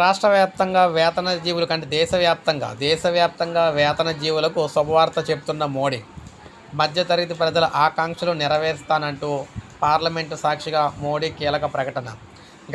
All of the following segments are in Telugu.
రాష్ట్ర వ్యాప్తంగా వేతన జీవులు కంటే దేశవ్యాప్తంగా దేశవ్యాప్తంగా వేతన జీవులకు శుభవార్త చెప్తున్న మోడీ మధ్యతరగతి ప్రజల ఆకాంక్షలు నెరవేరుస్తానంటూ పార్లమెంటు సాక్షిగా మోడీ కీలక ప్రకటన.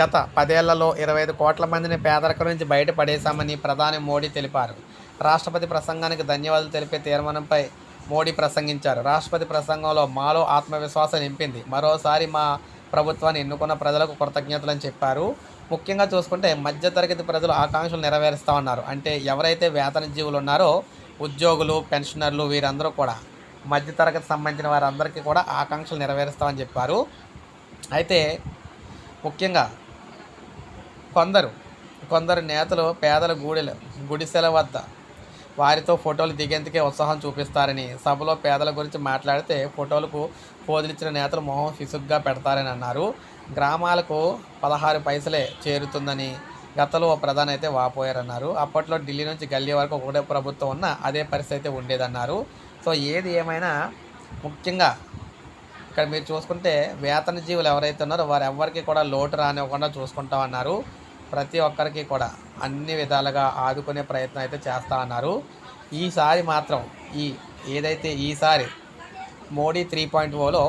గత పదేళ్ళలో ఇరవై ఐదు కోట్ల మందిని పేదరికం నుంచి బయటపడేశామని ప్రధాని మోడీ తెలిపారు. రాష్ట్రపతి ప్రసంగానికి ధన్యవాదాలు తెలిపే తీర్మానంపై మోడీ ప్రసంగించారు. రాష్ట్రపతి ప్రసంగంలో మాలో ఆత్మవిశ్వాసం నింపింది. మరోసారి మా ప్రభుత్వాన్ని ఎన్నుకున్న ప్రజలకు కృతజ్ఞతలని చెప్పారు. ముఖ్యంగా చూసుకుంటే మధ్యతరగతి ప్రజలు ఆకాంక్షలు నెరవేరుస్తామన్నారు అంటే ఎవరైతే వేతన జీవులు ఉన్నారో ఉద్యోగులు పెన్షనర్లు వీరందరూ కూడా మధ్యతరగతి సంబంధించిన వారందరికీ కూడా ఆకాంక్షలు నెరవేరుస్తామని చెప్పారు. అయితే ముఖ్యంగా కొందరు కొందరు నేతలు పేదల గూడెలు గుడిసెల వద్ద వారితో ఫోటోలు దిగేందుకే ఉత్సాహం చూపిస్తారని సభలో పేదల గురించి మాట్లాడితే ఫోటోలకు పోజులిచ్చిన నేతలు మొహం ఫిసుగ్గా పెడతారని అన్నారు. గ్రామాలకు పదహారు పైసలే చేరుతుందని గతంలో ఓ ప్రధాని అయితే వాపోయారన్నారు. అప్పట్లో ఢిల్లీ నుంచి గల్లీ వరకు ఒకటే ప్రభుత్వం ఉన్న అదే పరిస్థితి అయితే ఉండేదన్నారు. సో ఏది ఏమైనా ముఖ్యంగా ఇక్కడ మీరు చూసుకుంటే వేతన జీవులు ఎవరైతే ఉన్నారో వారు ఎవరికి కూడా లోటు రానివ్వకుండా చూసుకుంటామన్నారు. ప్రతి ఒక్కరికి కూడా అన్ని విధాలుగా ఆదుకునే ప్రయత్నం అయితే చేస్తా అన్నారు. ఈసారి మాత్రం ఈ ఏదైతే ఈసారి మోడీ త్రీ పాయింట్ ఓలో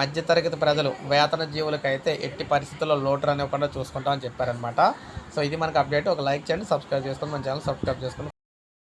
మధ్యతరగతి ప్రజలు వేతన జీవులకైతే ఎట్టి పరిస్థితుల్లో లోటు రానివ్వకుండా చూసుకుంటామని చెప్పారనమాట సో ఇది మనకు అప్డేట్. ఒక లైక్ చేయండి సబ్స్క్రైబ్ చేసుకొని మన ఛానల్ సబ్స్క్రైబ్ చేసుకుని